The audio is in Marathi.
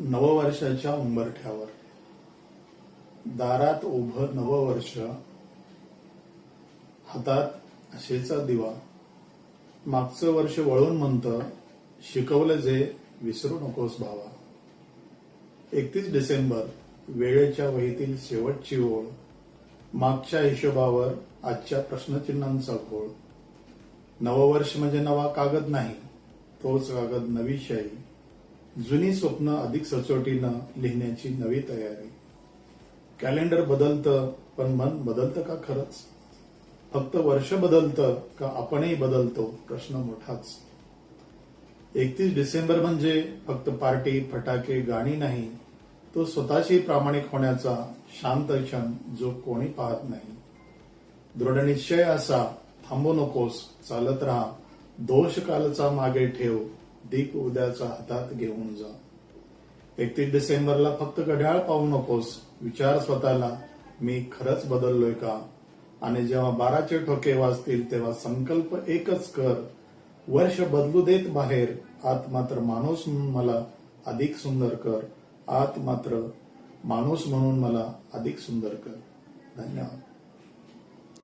नववर्षाच्या उंबरठ्यावर. दारात उभं नववर्ष हातात आशेचा दिवा. मागचं वर्ष वळून म्हणतं शिकवलं जे विसरू नकोस भावा. एकतीस डिसेंबर वेळेच्या वहीतील शेवटची ओळ. मागच्या हिशोबावर आजच्या प्रश्नचिन्हांचा घोळ. नववर्ष म्हणजे नवा कागद नाही तोच कागद नवी शाही जुनी स्वप्न अधिक सचोटीनं लिहिण्याची नवी तयारी. कॅलेंडर बदलतं पण मन बदलतं का खरंच? फक्त वर्ष बदलतं का आपणही बदलतो? प्रश्न मोठाच. एकतीस डिसेंबर म्हणजे फक्त पार्टी फटाके गाणी नाही. तो स्वतःशी प्रामाणिक होण्याचा शांत क्षण जो कोणी पाहत नाही. दृढ निश्चय असा थांबू नकोस चालत राहा. दोष कालचा मागे ठेव. दीप उद्याचा हातात घेऊन जा. एकतीस डिसेंबरला फक्त घड्याळ पाहू नकोस. विचार स्वतःला मी खरंच बदललोय का? आणि जेव्हा बाराचे ठोके वाजतील तेव्हा संकल्प एकच कर. वर्ष बदलू देत बाहेर आत मात्र माणूस म्हणून मला अधिक सुंदर कर. आत मात्र माणूस म्हणून मला अधिक सुंदर कर. धन्यवाद.